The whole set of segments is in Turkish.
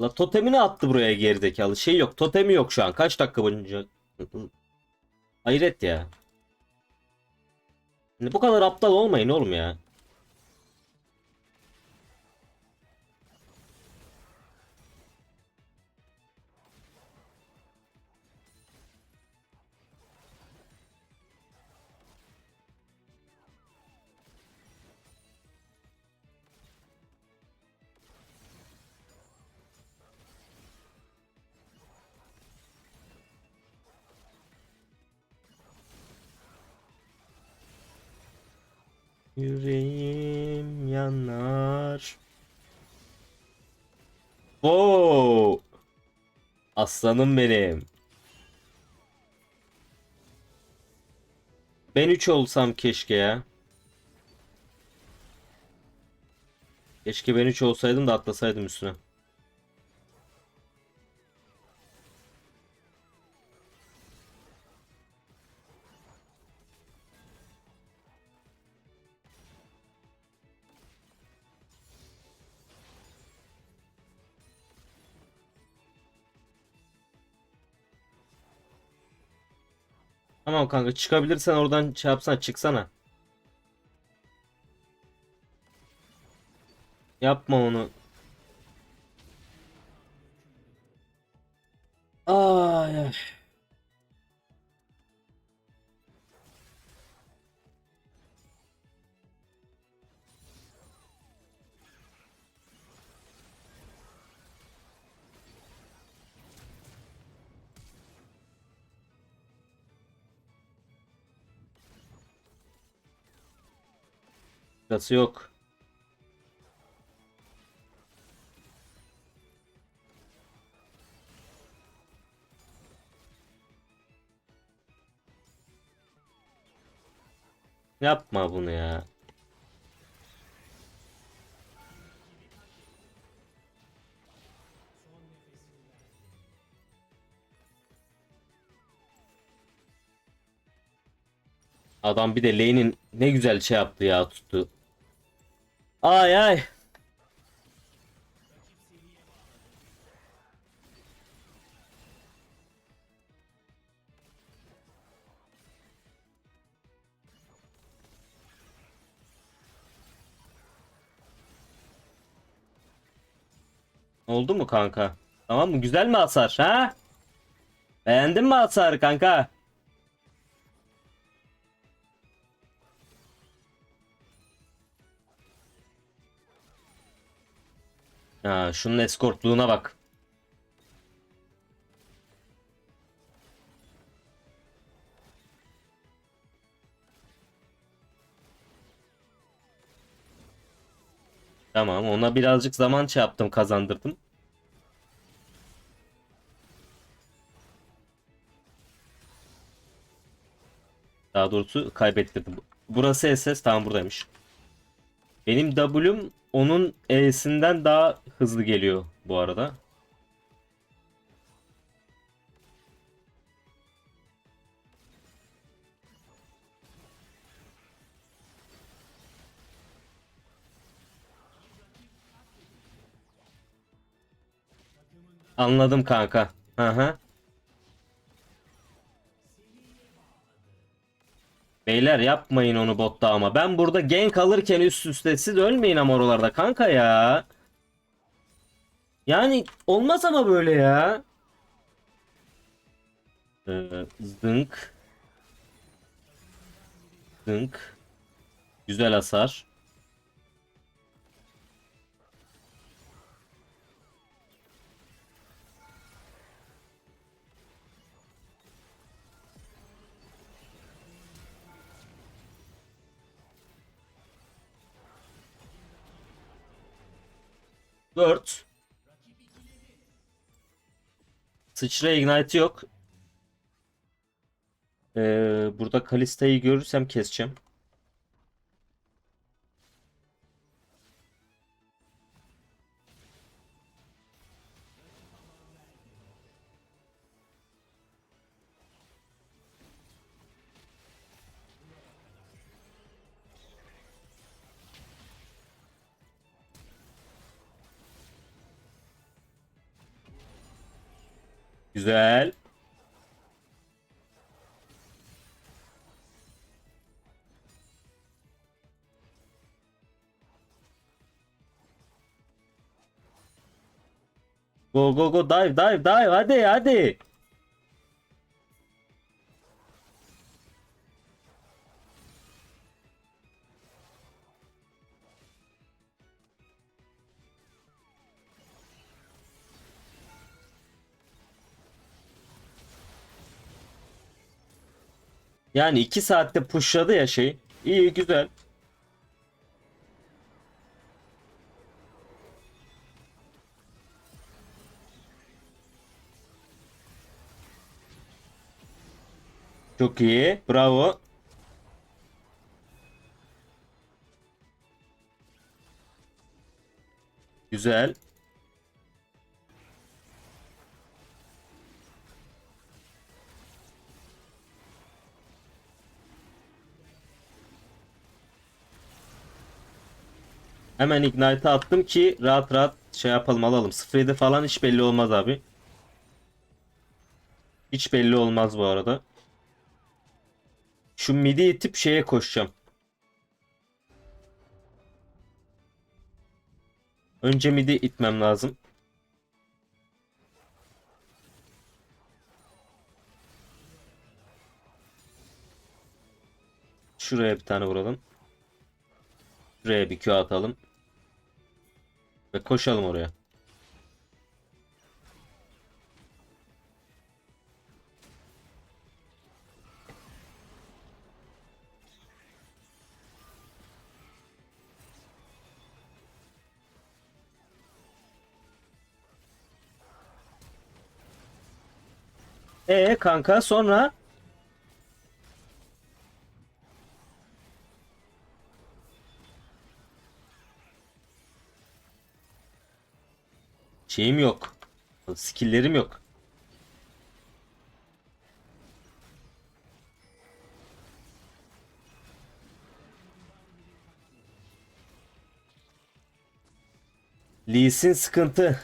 La totemini attı buraya gerizekalı. Şey yok. Totemi yok şu an. Kaç dakika boyunca? Hayret ya. Hani bu kadar aptal olmayın oğlum ya. Yüreğim yanar. Wow. Aslanım benim. Ben 3 olsam keşke ya. Keşke ben 3 olsaydım da atlasaydım üstüne. Tamam kanka çıkabilirsen oradan şey yapsana çıksana. Yapma onu. Ay, ay. Sırası yok. Yapma bunu ya. Adam bir de lane'in ne güzel şey yaptı ya tuttu. Ay ay. Oldu mu kanka? Tamam mı? Güzel mi hasar ha? Beğendin mi hasarı kanka? Ha, şunun eskortluğuna bak. Tamam ona birazcık zaman şey yaptım kazandırdım. Daha doğrusu kaybettirdim. Burası SS tamam buradaymış. Benim W'm onun E'sinden daha hızlı geliyor bu arada. Anladım kanka. Hı hı. Beyler yapmayın onu botta ama. Ben burada gank alırken üst üste siz ölmeyin ama oralarda kanka ya. Yani olmaz ama böyle ya. Ee, zınk. Zınk. Güzel hasar. Dört. Sıçra ignite yok. Ee, burada Kalista'yı görürsem keseceğim. Güzel. Go go go dive dive dive hadi hadi. Yani 2 saatte pushladı ya şey. İyi güzel. Çok iyi. Bravo. Güzel. Hemen Ignite'ı attım ki rahat rahat şey yapalım alalım. 07 falan hiç belli olmaz abi. Hiç belli olmaz bu arada. Şu midi itip şeye koşacağım. Önce midi itmem lazım. Şuraya bir tane vuralım. Şuraya bir Q atalım. Ve koşalım oraya. E kanka sonra şeyim yok. Skill'lerim yok. Lee sıkıntı.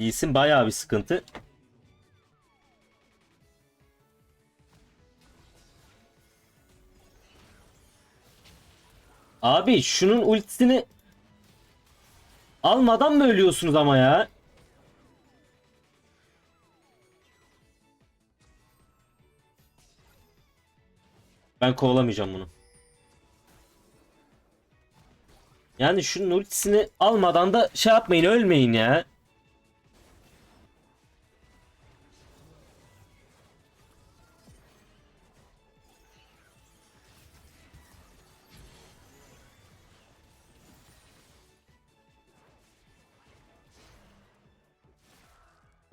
Lee Sin bayağı bir sıkıntı. Abi şunun ultisini almadan mı ölüyorsunuz ama ya? Ben kovalamayacağım bunu. Yani şunun ultisini almadan da şey yapmayın ölmeyin ya.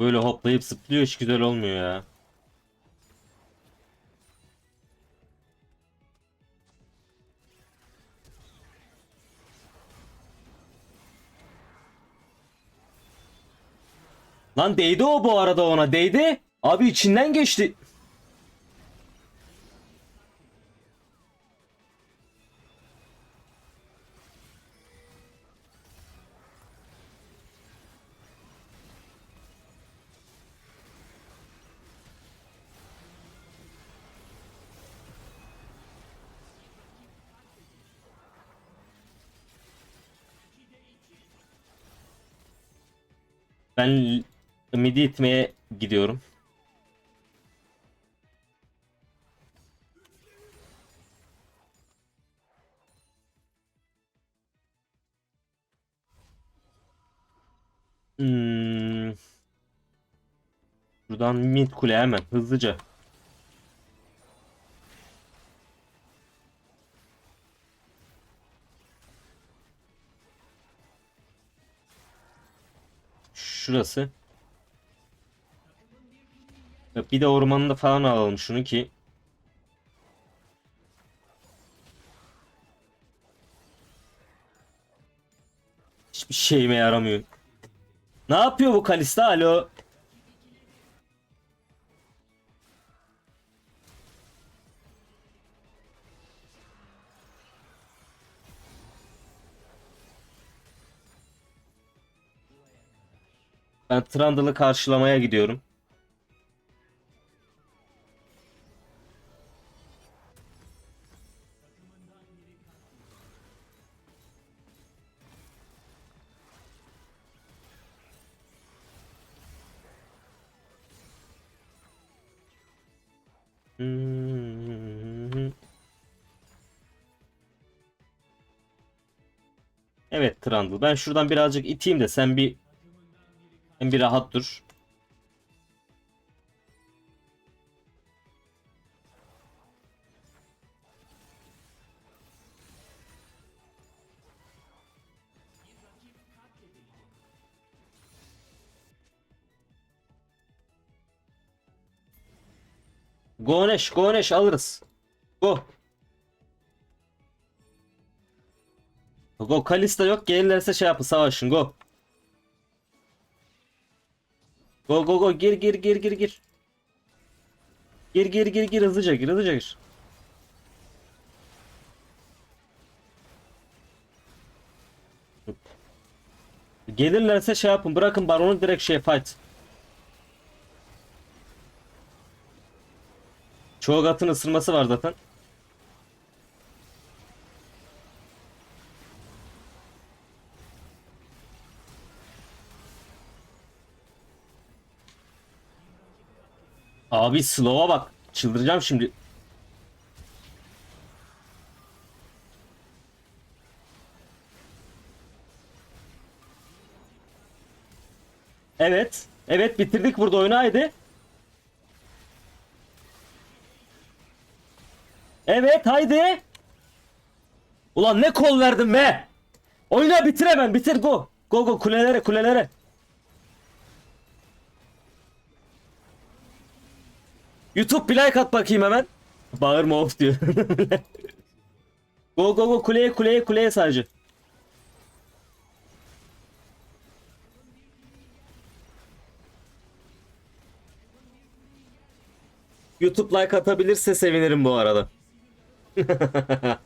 Böyle hoplayıp zıplıyor hiç güzel olmuyor ya. Lan değdi o bu arada ona değdi. Abi içinden geçti. Ben midi itmeye gidiyorum. Hmm. Buradan mid kule hemen hızlıca. Şurası. Bir de ormanında falan alalım şunu ki. Hiçbir şeyime yaramıyor. Ne yapıyor bu Kalista? Alo. Ben Trundle'ı karşılamaya gidiyorum. Evet Trundle. Ben şuradan birazcık iteyim de sen bir sen bir rahat dur. Goneş, Goneş alırız. Go. Go Kalista yok. Gelirlerse şey yapın savaşın. Go. Go go go gir gir gir gir gir. Gir gir gir gir hızlıca gir hızlıca gir. Gelirlerse şey yapın bırakın baronu direkt şey fight. Çoğgat'ın ısırması var zaten. Abi slow'a bak. Çıldıracağım şimdi. Evet. Evet bitirdik burada oyunu haydi. Evet haydi. Ulan ne kol verdin be. Oyna bitir hemen bitir go. Go go kulelere kulelere. YouTube bir like at bakayım hemen. Bağırma of diyor. go go go kuleye kuleye kuleye sadece. YouTube like atabilirse sevinirim bu arada.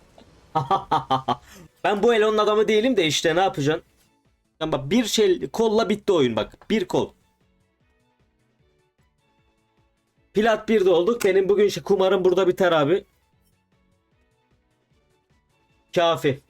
ben bu Elon'un adamı değilim de işte ne yapacaksın? Ama bir şey kolla bitti oyun bak. Bir kol. Plat 1'de olduk. Benim bugün kumarım burada biter abi. Kafi.